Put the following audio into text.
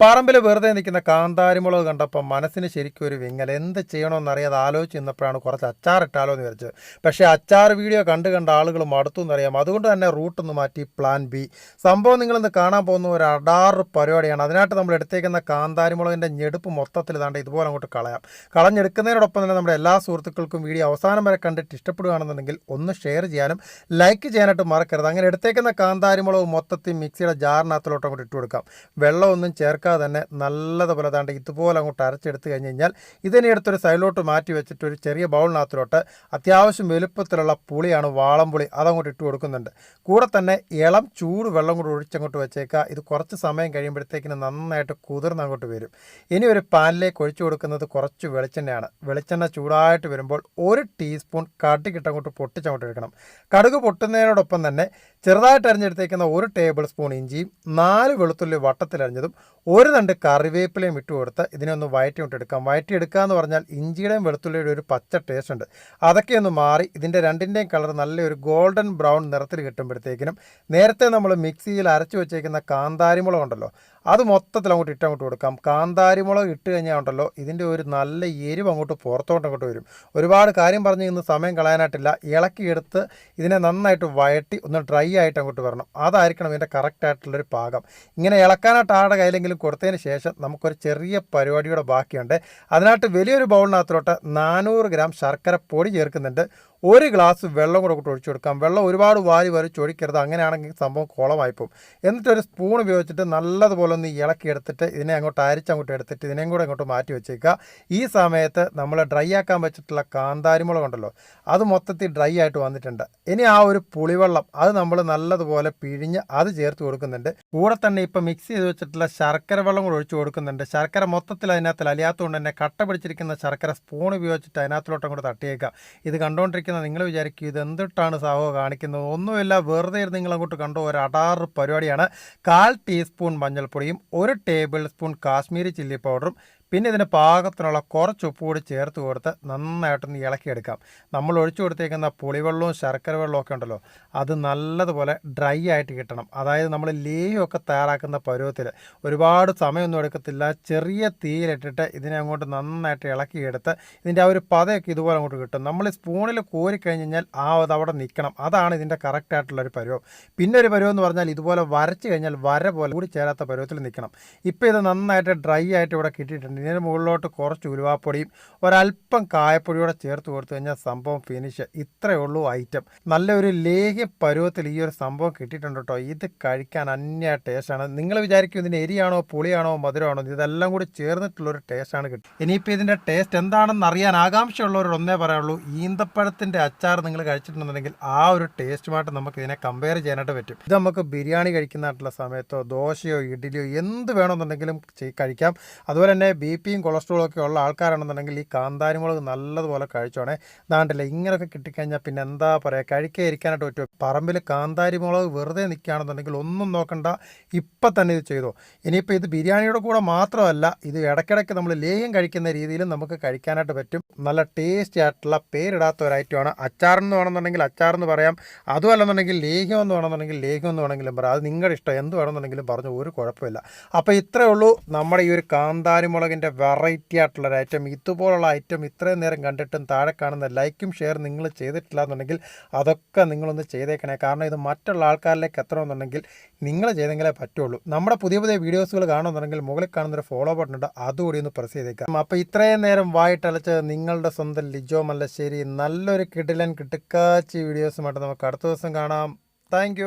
പറമ്പിൽ വെറുതെ നിൽക്കുന്ന കാന്താരിമുളക് കണ്ടപ്പോൾ മനസ്സിന് ശരിക്കും ഒരു വിങ്ങൽ. എന്ത് ചെയ്യണമെന്ന് അറിയാതെ ആലോചിച്ച് നിന്നപ്പോഴാണ് കുറച്ച് അച്ചാർ ഇട്ടാലോ എന്ന് വിചാരിച്ചത്. പക്ഷേ അച്ചാർ വീഡിയോ കണ്ട് കണ്ട ആളുകൾ മടുത്തു എന്നറിയാം അതുകൊണ്ട് തന്നെ റൂട്ടൊന്ന് മാറ്റി പ്ലാൻ ബി. സംഭവം നിങ്ങളിന്ന് കാണാൻ പോകുന്ന ഒരു അടാറ് പരിപാടിയാണ്. അതിനായിട്ട് നമ്മൾ എടുത്തേക്കുന്ന കാന്താരിമുളകിന്റെ ഞെടുപ്പ് മൊത്തത്തിൽ ഇതാണ്ട് ഇതുപോലെ അങ്ങോട്ട് കളയാം. കളഞ്ഞെടുക്കുന്നതിനോടൊപ്പം തന്നെ നമ്മുടെ എല്ലാ സുഹൃത്തുക്കൾക്കും വീഡിയോ അവസാനം വരെ കണ്ടിട്ട് ഇഷ്ടപ്പെടുകയാണെന്നുണ്ടെങ്കിൽ ഒന്ന് ഷെയർ ചെയ്യാനും ലൈക്ക് ചെയ്യാനായിട്ട് മറക്കരുത്. അങ്ങനെ എടുത്തേക്കുന്ന കാന്താരിമുളക് മൊത്തത്തിൽ മിക്സിയുടെ ജാറിനകത്തിലോട്ട് അങ്ങോട്ട് ഇട്ട് കൊടുക്കാം വെള്ളമൊന്നും ചേർക്കാതെ തന്നെ നല്ലതുപോലെ താണ്ട് ഇതുപോലെ അങ്ങോട്ട് അരച്ചെടുത്ത് കഴിഞ്ഞ് കഴിഞ്ഞാൽ ഇതിനെ എടുത്തൊരു സൈഡിലോട്ട് മാറ്റി വെച്ചിട്ട് ഒരു ചെറിയ ബൗളിനകത്തിലോട്ട് അത്യാവശ്യം വലുപ്പത്തിലുള്ള പുളിയാണ് വാളംപുളി അതങ്ങോട്ട് ഇട്ട് കൊടുക്കുന്നുണ്ട്. കൂടെ തന്നെ ഇളം ചൂട് വെള്ളം കൂടെ ഒഴിച്ചങ്ങോട്ട് വെച്ചേക്കുക. ഇത് കുറച്ച് സമയം കഴിയുമ്പോഴത്തേക്കിന് നന്നായിട്ട് കുതിർന്ന് അങ്ങോട്ട് വരും. ഇനി ഒരു പാനിലേക്ക് ഒഴിച്ചു കൊടുക്കുന്നത് കുറച്ച് വെളിച്ചെണ്ണയാണ്. വെളിച്ചെണ്ണ ചൂടായിട്ട് വരുമ്പോൾ ഒരു ടീസ്പൂൺ കടുകിട്ട് അങ്ങോട്ട് പൊട്ടിച്ചങ്ങോട്ട് എടുക്കണം. കടുക് പൊട്ടുന്നതിനോടൊപ്പം തന്നെ ചെറുതായിട്ട് അരിഞ്ഞെടുത്തേക്കുന്ന ഒരു ടേബിൾ സ്പൂൺ ഇഞ്ചിയും നാല് വെളുത്തുള്ളി വട്ടത്തിലരിഞ്ഞതും ഒരു തണ്ട് കറിവേപ്പിലയും ഇട്ട് കൊടുത്ത് ഇതിനെ ഒന്ന് വയറ്റി എടുക്കാം വയറ്റി എടുക്കുക എന്ന് പറഞ്ഞാൽ ഇഞ്ചിയുടെയും വെളുത്തുള്ളിയുടെ ഒരു പച്ച ടേസ്റ്റ് ഉണ്ട്. അതൊക്കെ ഒന്ന് മാറി ഇതിന്റെ രണ്ടിന്റെയും കളർ നല്ലൊരു ഗോൾഡൻ ബ്രൗൺ നിറത്തിൽ കിട്ടുമ്പോഴത്തേക്കിനും നേരത്തെ നമ്മൾ മിക്സിയിൽ അരച്ചു വെച്ചേക്കുന്ന കാന്താരിമുളക് ഉണ്ടല്ലോ അത് മൊത്തത്തിൽ അങ്ങോട്ട് ഇട്ട് അങ്ങോട്ട് കൊടുക്കാം. കാന്താരി മുളക് ഇട്ട് കഴിഞ്ഞാൽ ഉണ്ടല്ലോ ഇതിന്റെ ഒരു നല്ല എരിവ് അങ്ങോട്ട് പുറത്തോട്ട് അങ്ങോട്ട് വരും. ഒരുപാട് കാര്യം പറഞ്ഞ് ഇന്ന് സമയം കളയാനായിട്ടില്ല. ഇളക്കിയെടുത്ത് ഇതിനെ നന്നായിട്ട് വയറ്റി ഒന്ന് ഡ്രൈ ആയിട്ട് അങ്ങോട്ട് വരണം. അതായിരിക്കണം ഇതിന്റെ കറക്റ്റായിട്ടുള്ളൊരു പാകം. ഇങ്ങനെ ഇളക്കാനായിട്ട് ആരുടെ കയ്യിലെങ്കിലും കൊടുത്തതിന് ശേഷം നമുക്കൊരു ചെറിയ പരിപാടിയുടെ ബാക്കിയുണ്ട്. അതിനായിട്ട് വലിയൊരു ബൗളിനകത്തോട്ട് നാനൂറ് ഗ്രാം ശർക്കര പൊടി ചേർക്കുന്നുണ്ട്. ഒരു ഗ്ലാസ് വെള്ളം കൂടെ കൂട്ടി ഒഴിച്ചു കൊടുക്കാം. വെള്ളം ഒരുപാട് വാരി വരെ ചൊഴിക്കരുത് അങ്ങനെയാണെങ്കിൽ സംഭവം കുളമായി പോകും. എന്നിട്ട് ഒരു സ്പൂൺ ഉപയോഗിച്ചിട്ട് നല്ലതുപോലെ ഒന്ന് ഇളക്കി എടുത്തിട്ട് ഇതിനെ അങ്ങോട്ട് അരിച്ചങ്ങോട്ട് എടുത്തിട്ട് ഇതിനെയും കൂടെ അങ്ങോട്ട് മാറ്റി വെച്ചേക്കുക. ഈ സമയത്ത് നമ്മൾ ഡ്രൈ ആക്കാൻ വെച്ചിട്ടുള്ള കാന്താരിമുളക് ഉണ്ടല്ലോ അത് മൊത്തത്തിൽ ഡ്രൈ ആയിട്ട് വന്നിട്ടുണ്ട്. ഇനി ആ ഒരു പുളിവെള്ളം അത് നമ്മൾ നല്ലതുപോലെ പിഴിഞ്ഞ് അത് ചേർത്ത് കൊടുക്കുന്നുണ്ട്. കൂടെ തന്നെ ഇപ്പം മിക്സ് ചെയ്ത് വെച്ചിട്ടുള്ള ശർക്കര വെള്ളം കൂടെ ഒഴിച്ചു കൊടുക്കുന്നുണ്ട്. ശർക്കര മൊത്തത്തിൽ അതിനകത്ത് അലിയാത്തതുകൊണ്ട് തന്നെ കട്ട പിടിച്ചിരിക്കുന്ന ശർക്കര സ്പൂൺ ഉപയോഗിച്ചിട്ട് അതിനകത്തിലോട്ട് അങ്ങോട്ട് തട്ടിയേക്കുക. ഇത് കണ്ടുകൊണ്ടിരിക്കുന്ന നിങ്ങൾ വിചാരിക്കും ഇത് എന്തിട്ടാണ് സാഹോ കാണിക്കുന്നത്? ഒന്നുമില്ല വെറുതെ ഇരുന്ന് നിങ്ങൾ അങ്ങോട്ട് കണ്ടോ ഒരു അടാറ് പരിപാടിയാണ്. കാൽ ടീസ്പൂൺ മഞ്ഞൾപ്പൊടിയും ഒരു ടേബിൾ സ്പൂൺ കാശ്മീരി ചില്ലി പൗഡറും പിന്നെ ഇതിന് പാകത്തിനുള്ള കുറച്ച് ഉപ്പ് കൂടി ചേർത്ത് കൊടുത്ത് നന്നായിട്ടൊന്ന് ഇളക്കിയെടുക്കാം. നമ്മൾ ഒഴിച്ചു കൊടുത്തേക്കുന്ന പുളിവെള്ളവും ശർക്കര വെള്ളവും ഒക്കെ ഉണ്ടല്ലോ അത് നല്ലതുപോലെ ഡ്രൈ ആയിട്ട് കിട്ടണം. അതായത് നമ്മൾ ലേയൊക്കെ തയ്യാറാക്കുന്ന പരുവത്തിൽ ഒരുപാട് സമയമൊന്നും എടുക്കത്തില്ല. ചെറിയ തീയിലിട്ടിട്ട് ഇതിനെ അങ്ങോട്ട് നന്നായിട്ട് ഇളക്കിയെടുത്ത് ഇതിന്റെ ആ ഒരു പതയൊക്കെ ഇതുപോലെ അങ്ങോട്ട് കിട്ടും. നമ്മൾ സ്പൂണിൽ കോരി കഴിഞ്ഞ് കഴിഞ്ഞാൽ ആ അത് അവിടെ നിൽക്കണം. അതാണ് ഇതിന്റെ കറക്റ്റായിട്ടുള്ള ഒരു പരുവം. പിന്നെ ഒരു പരുവം എന്ന് പറഞ്ഞാൽ ഇതുപോലെ വരച്ച് കഴിഞ്ഞാൽ വര പോലെ കൂടി ചേരാത്ത പരുവത്തിൽ നിൽക്കണം. ഇപ്പോൾ ഇത് നന്നായിട്ട് ഡ്രൈ ആയിട്ട് ഇവിടെ കിട്ടിയിട്ടുണ്ട്. ഇതിന് മുകളിലോട്ട് കുറച്ച് ഉലുവാപ്പൊടിയും ഒരല്പം കായപ്പൊടിയോടെ ചേർത്ത് കൊടുത്തു കഴിഞ്ഞാൽ സംഭവം ഫിനിഷ് ഇത്രയേ ഉള്ളൂ ഐറ്റം നല്ലൊരു ലേഹ്യ പരുവത്തിൽ ഈ ഒരു സംഭവം കിട്ടിയിട്ടുണ്ട് കേട്ടോ. ഇത് കഴിക്കാൻ അന്യ ടേസ്റ്റാണ് നിങ്ങൾ വിചാരിക്കും ഇതിന് എരിയാണോ പുളിയാണോ മധുരമാണോ? ഇതെല്ലാം കൂടി ചേർന്നിട്ടുള്ളൊരു ടേസ്റ്റാണ് കിട്ടും. ഇനിയിപ്പോൾ ഇതിന്റെ ടേസ്റ്റ് എന്താണെന്ന് അറിയാൻ ആകാംക്ഷയുള്ളവരോട് ഒന്നേ പറയാനുള്ളൂ. ഈന്തപ്പഴത്തിന്റെ അച്ചാർ നിങ്ങൾ കഴിച്ചിട്ടുണ്ടെന്നുണ്ടെങ്കിൽ ആ ഒരു ടേസ്റ്റുമായിട്ട് നമുക്ക് ഇതിനെ കമ്പയർ ചെയ്യാനായിട്ട് പറ്റും. ഇത് നമുക്ക് ബിരിയാണി കഴിക്കുന്നതായിട്ടുള്ള സമയത്തോ ദോശയോ ഇഡ്ഡലിയോ എന്ത് വേണമെന്നുണ്ടെങ്കിലും കഴിക്കാം. അതുപോലെ തന്നെ ബി പിയും കൊളസ്ട്രോളും ഒക്കെ ഉള്ള ആൾക്കാരാണെന്നുണ്ടെങ്കിൽ ഈ കാന്താരിമുളക് നല്ലതുപോലെ കഴിച്ചോണേ. ദാണ്ടില്ല ഇങ്ങനെയൊക്കെ കിട്ടിക്കഴിഞ്ഞാൽ പിന്നെ എന്താ പറയുക കഴിക്കേ ഇരിക്കാനായിട്ട് പറ്റുമോ? പറമ്പിൽ കാന്താരിമുളക് വെറുതെ നിൽക്കുകയാണെന്നുണ്ടെങ്കിൽ ഒന്നും നോക്കണ്ട. ഇപ്പം തന്നെ ഇത് ചെയ്തോ. ഇനിയിപ്പോൾ ഇത് ബിരിയാണിയുടെ കൂടെ മാത്രമല്ല ഇത് ഇടയ്ക്കിടയ്ക്ക് നമ്മൾ ലേഹ്യം കഴിക്കുന്ന രീതിയിലും നമുക്ക് കഴിക്കാനായിട്ട് പറ്റും. നല്ല ടേസ്റ്റി ആയിട്ടുള്ള പേരിടാത്ത ഒരു ഐറ്റമാണ് അച്ചാറെന്ന് വേണമെന്നുണ്ടെങ്കിൽ അച്ചാറെന്ന് പറയാം. അതുമല്ലെന്നുണ്ടെങ്കിൽ ലേഹ്യം എന്ന് വേണമെന്നുണ്ടെങ്കിൽ ലേഹ്യം എന്ന് വേണമെങ്കിലും പറയാം. അത് നിങ്ങളുടെ ഇഷ്ടം. എന്ത് വേണമെന്നുണ്ടെങ്കിലും പറഞ്ഞു ഒരു കുഴപ്പമില്ല. അപ്പോൾ ഇത്രയേ ഉള്ളൂ നമ്മുടെ ഈ ഒരു കാന്താരിമുളകിന്റെ വെറൈറ്റി ആയിട്ടുള്ളൊരു ഐറ്റം ഇതുപോലുള്ള ഐറ്റം ഇത്രയും നേരം കണ്ടിട്ടും താഴെ കാണുന്ന ലൈക്കും ഷെയർ നിങ്ങൾ ചെയ്തിട്ടില്ല എന്നുണ്ടെങ്കിൽ അതൊക്കെ നിങ്ങളൊന്ന് ചെയ്തേക്കണേ. കാരണം ഇത് മറ്റുള്ള ആൾക്കാരിലേക്ക് എത്തണമെന്നുണ്ടെങ്കിൽ നിങ്ങൾ ചെയ്തെങ്കിലേ പറ്റുള്ളൂ. നമ്മുടെ പുതിയ പുതിയ വീഡിയോസുകൾ കാണുന്നുണ്ടെങ്കിൽ മുകളിൽ കാണുന്നൊരു ഫോളോ ബട്ടൺ ഉണ്ട്. അതുകൂടി ഒന്ന് പ്രസ് ചെയ്തേക്കാം അപ്പോൾ ഇത്രയും നേരം വായിട്ടലച്ച് നിങ്ങളുടെ സ്വന്തം ലിജോ മല്ലശ്ശേരി നല്ലൊരു കിടിലൻ കിട്ടുക്കാച്ചി വീഡിയോസുമായിട്ട് നമുക്ക് അടുത്ത ദിവസം കാണാം. താങ്ക്